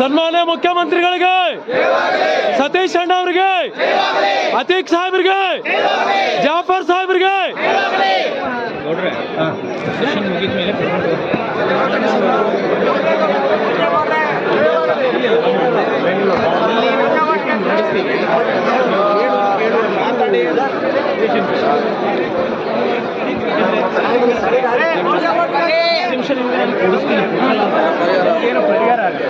ಸನ್ಮಾನ್ಯ ಮುಖ್ಯಮಂತ್ರಿಗಳಿಗೆ ಸತೀಶ್ ಅಣ್ಣ ಅವರಿಗೆ ಅತೀಕ್ ಸಾಹೇಬ್ರಿಗೆ ಜಾಫರ್ ಸಾಹೇಬ್ರಿಗೆ. ನಿಮಿಷ ನಿಮಗೆ ನಾನು ಕೊಡಿಸ್ತೀನಿ ಏನು ಪರಿಹಾರ ಆಗಲಿ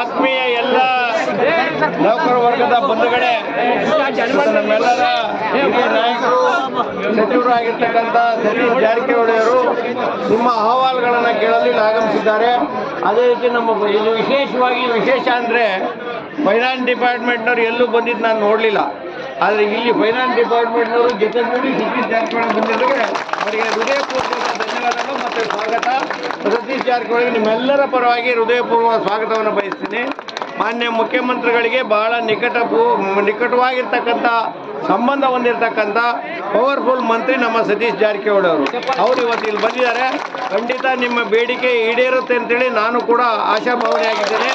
ಆತ್ಮೀಯ ಎಲ್ಲ ನೌಕರ ವರ್ಗದ ಬಂಧುಗಳೇ, ನಮ್ಮೆಲ್ಲರ ನಾಯಕರು, ಸಚಿವರು ಆಗಿರ್ತಕ್ಕಂಥ ಸತೀಶ್ ಜಾರಕಿಹೊಳಿಯವರು ನಿಮ್ಮ ಅಹವಾಲುಗಳನ್ನು ಕೇಳಲು ಇಲ್ಲಿ ಆಗಮಿಸಿದ್ದಾರೆ. ಅದೇ ರೀತಿ ನಮ್ಮ ಇದು ವಿಶೇಷವಾಗಿ ವಿಶೇಷ ಅಂದರೆ ಫೈನಾನ್ಸ್ ಡಿಪಾರ್ಟ್ಮೆಂಟ್ನವ್ರು ಎಲ್ಲೂ ಬಂದಿದ್ದು ನಾನು ನೋಡಲಿಲ್ಲ. ಆದರೆ ಇಲ್ಲಿ ಫೈನಾನ್ಸ್ ಡಿಪಾರ್ಟ್ಮೆಂಟ್ನವರು ಜೊತೆಗೂಡಿ ಸತೀಶ್ ಜಾರಕಿಹೊಳಿ ಬಂದಿದ್ದಾರೆ. ಅವರಿಗೆ ಹೃದಯಪೂರ್ವಕ ಜಾರಕಿಹೊಳಿ ನಿಮ್ಮೆಲ್ಲರ ಪರವಾಗಿ ಹೃದಯಪೂರ್ವ ಸ್ವಾಗತವನ್ನು ಬಯಸ್ತೀನಿ. ಮಾನ್ಯ ಮುಖ್ಯಮಂತ್ರಿಗಳಿಗೆ ಬಹಳ ನಿಕಟ ನಿಕಟವಾಗಿರ್ತಕ್ಕಂಥ ಸಂಬಂಧ ಹೊಂದಿರತಕ್ಕಂಥ ಪವರ್ಫುಲ್ ಮಂತ್ರಿ ನಮ್ಮ ಸತೀಶ್ ಜಾರಕಿಹೊಳಿ ಅವರು. ಅವರು ಇವತ್ತು ಇಲ್ಲಿ ಬಂದಿದ್ದಾರೆ. ಖಂಡಿತ ನಿಮ್ಮ ಬೇಡಿಕೆ ಈಡೇರುತ್ತೆ ಅಂತೇಳಿ ನಾನು ಕೂಡ ಆಶಾಭಾವನೆಯಾಗಿದ್ದೇನೆ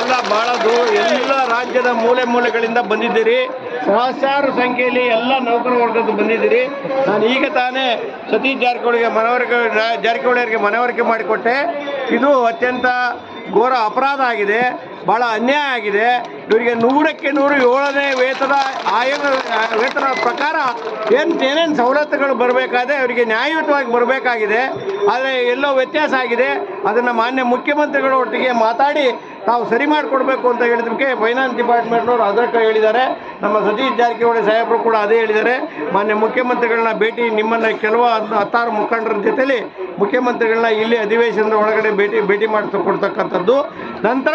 ಎಲ್ಲ ಬಹಳ ದೂ, ಎಲ್ಲ ರಾಜ್ಯದ ಮೂಲೆ ಮೂಲೆಗಳಿಂದ ಬಂದಿದ್ದೀರಿ. ಸಹಸ್ರಾರು ಸಂಖ್ಯೆಯಲ್ಲಿ ಎಲ್ಲ ನೌಕರ ವರ್ಗದ್ದು ಬಂದಿದ್ದೀರಿ. ನಾನು ಈಗ ತಾನೇ ಸತೀಶ್ ಜಾರಕಿಹೊಳಿಗೆ ಮನವರಿಕೆ, ಜಾರಕಿಹೊಳಿ ಅವರಿಗೆ ಮನವರಿಕೆ ಮಾಡಿಕೊಟ್ಟೆ. ಇದು ಅತ್ಯಂತ ಘೋರ ಅಪರಾಧ ಆಗಿದೆ. ಭಾಳ ಅನ್ಯಾಯ ಆಗಿದೆ. ಇವರಿಗೆ ನೂರಕ್ಕೆ ನೂರು ಏಳನೇ ವೇತನ ಆಯೋಗ, ವೇತನ ಪ್ರಕಾರ ಏನು ಏನೇನು ಸವಲತ್ತುಗಳು ಬರಬೇಕಾದ್ರೆ ಅವರಿಗೆ ನ್ಯಾಯಯುತವಾಗಿ ಬರಬೇಕಾಗಿದೆ. ಆದರೆ ಎಲ್ಲೋ ವ್ಯತ್ಯಾಸ ಆಗಿದೆ. ಅದನ್ನು ಮಾನ್ಯ ಮುಖ್ಯಮಂತ್ರಿಗಳ ಒಟ್ಟಿಗೆ ಮಾತಾಡಿ ತಾವು ಸರಿ ಮಾಡಿಕೊಡ್ಬೇಕು ಅಂತ ಹೇಳಿದಕ್ಕೆ ಫೈನಾನ್ಸ್ ಡಿಪಾರ್ಟ್ಮೆಂಟ್ನವರು ಅದಕ್ಕೆ ಹೇಳಿದ್ದಾರೆ. ನಮ್ಮ ಸತೀಶ್ ಜಾರಕಿಹೊಳಿ ಸಾಹೇಬರು ಕೂಡ ಅದೇ ಹೇಳಿದ್ದಾರೆ. ಮಾನ್ಯ ಮುಖ್ಯಮಂತ್ರಿಗಳನ್ನ ಭೇಟಿ ನಿಮ್ಮನ್ನು ಕೆಲವು ಹತ್ತು- ಹತ್ತಾರು ಮುಖಂಡರ ಜೊತೆಯಲ್ಲಿ ಮುಖ್ಯಮಂತ್ರಿಗಳನ್ನ ಇಲ್ಲಿ ಅಧಿವೇಶನದ ಒಳಗಡೆ ಭೇಟಿ ಭೇಟಿ ಮಾಡಿಸಿಕೊಡ್ತಕ್ಕಂಥದ್ದು ನಂತರ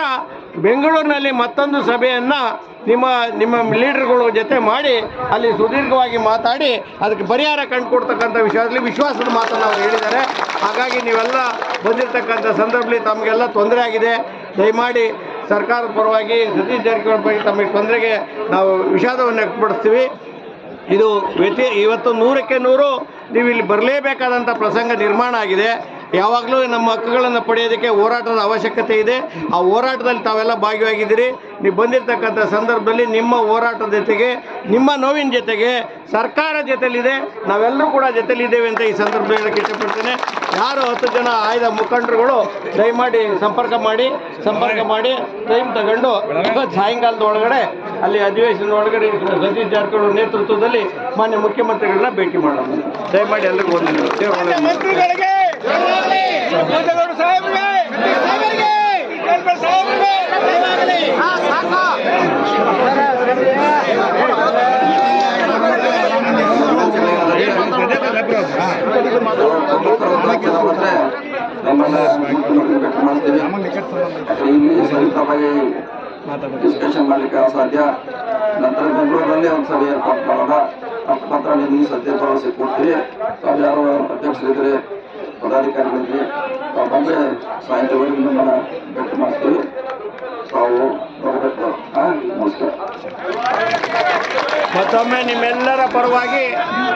ಬೆಂಗಳೂರಿನಲ್ಲಿ ಮತ್ತೊಂದು ಸಭೆಯನ್ನು ನಿಮ್ಮ ನಿಮ್ಮ ಲೀಡರ್ಗಳ ಜೊತೆ ಮಾಡಿ ಅಲ್ಲಿ ಸುದೀರ್ಘವಾಗಿ ಮಾತಾಡಿ ಅದಕ್ಕೆ ಪರಿಹಾರ ಕಂಡುಕೊಡ್ತಕ್ಕಂಥ ವಿಷಯದಲ್ಲಿ ವಿಶ್ವಾಸದ ಮಾತನ್ನು ಅವರು ಹೇಳಿದ್ದಾರೆ. ಹಾಗಾಗಿ ನೀವೆಲ್ಲ ಬಂದಿರತಕ್ಕಂಥ ಸಂದರ್ಭದಲ್ಲಿ ತಮಗೆಲ್ಲ ತೊಂದರೆ ಆಗಿದೆ. ದಯಮಾಡಿ ಸರ್ಕಾರದ ಪರವಾಗಿ ಸತೀಶ್ ಜಾರಕಿಹೊಳಿ ಬಗ್ಗೆ ತಮಗೆ ತೊಂದರೆಗೆ ನಾವು ವಿಷಾದವನ್ನು ವ್ಯಕ್ತಪಡಿಸ್ತೀವಿ. ಇದು ವ್ಯತಿ, ಇವತ್ತು ನೂರಕ್ಕೆ ನೂರು ನೀವು ಇಲ್ಲಿ ಬರಲೇಬೇಕಾದಂಥ ಪ್ರಸಂಗ ನಿರ್ಮಾಣ ಆಗಿದೆ. ಯಾವಾಗಲೂ ನಮ್ಮ ಹಕ್ಕುಗಳನ್ನು ಪಡೆಯೋದಕ್ಕೆ ಹೋರಾಟದ ಅವಶ್ಯಕತೆ ಇದೆ. ಆ ಹೋರಾಟದಲ್ಲಿ ತಾವೆಲ್ಲ ಭಾಗಿಯಾಗಿದ್ದೀರಿ. ನೀವು ಬಂದಿರತಕ್ಕಂಥ ಸಂದರ್ಭದಲ್ಲಿ ನಿಮ್ಮ ಹೋರಾಟದ ಜೊತೆಗೆ, ನಿಮ್ಮ ನೋವಿನ ಜೊತೆಗೆ ಸರ್ಕಾರ ಜೊತೆಲಿದೆ. ನಾವೆಲ್ಲರೂ ಕೂಡ ಜೊತೆಲಿದ್ದೇವೆ ಅಂತ ಈ ಸಂದರ್ಭದಲ್ಲಿ ಹೇಳಕ್ಕೆ ಇಷ್ಟಪಡ್ತೇನೆ. ಯಾರು ಹತ್ತು ಜನ ಆಯ್ದ ಮುಖಂಡರುಗಳು, ದಯಮಾಡಿ ಸಂಪರ್ಕ ಮಾಡಿ ಸಂಪರ್ಕ ಮಾಡಿ, ಟೈಮ್ ತಗೊಂಡು ಸಾಯಂಕಾಲದ ಒಳಗಡೆ, ಅಲ್ಲಿ ಅಧಿವೇಶನದ ಒಳಗಡೆ ಸತೀಶ್ ನೇತೃತ್ವದಲ್ಲಿ ಮಾನ್ಯ ಮುಖ್ಯಮಂತ್ರಿಗಳನ್ನ ಭೇಟಿ ಮಾಡೋಣ. ದಯಮಾಡಿ ಎಲ್ರಿಗೂ ಒಂದು ಇಲ್ಲಿ ಸಹಿತವಾಗಿ ಡಿಸ್ಕಷನ್ ಮಾಡ್ಲಿಕ್ಕೆ ಅಸಾಧ್ಯ ನಂತರ ಬೆಂಗಳೂರಲ್ಲಿ ಒಂದು ಸಭೆ ಏರ್ಪಾಟ್ ಮಾಡೋಣ. ಮಾತ್ರ ನಿಮಗೆ ಸದ್ಯ ಭರವಸೆ ಕೊಡ್ತೀವಿ ತಾವು ಯಾರು ಅಧ್ಯಕ್ಷರಿದ್ರೆ ಪದಾಧಿಕಾರಿಗಳಿದ್ರೆ ತಾವು ಬಂದರೆ ಸಾಯಂಕಾಲವರೆಗೆ ನಿಮ್ಮನ್ನ ಭೇಟಿ ತಾವು ಬರಬೇಕು. ನಮಸ್ಕಾರ. ಮತ್ತೊಮ್ಮೆ ನಿಮ್ಮೆಲ್ಲರ ಪರವಾಗಿ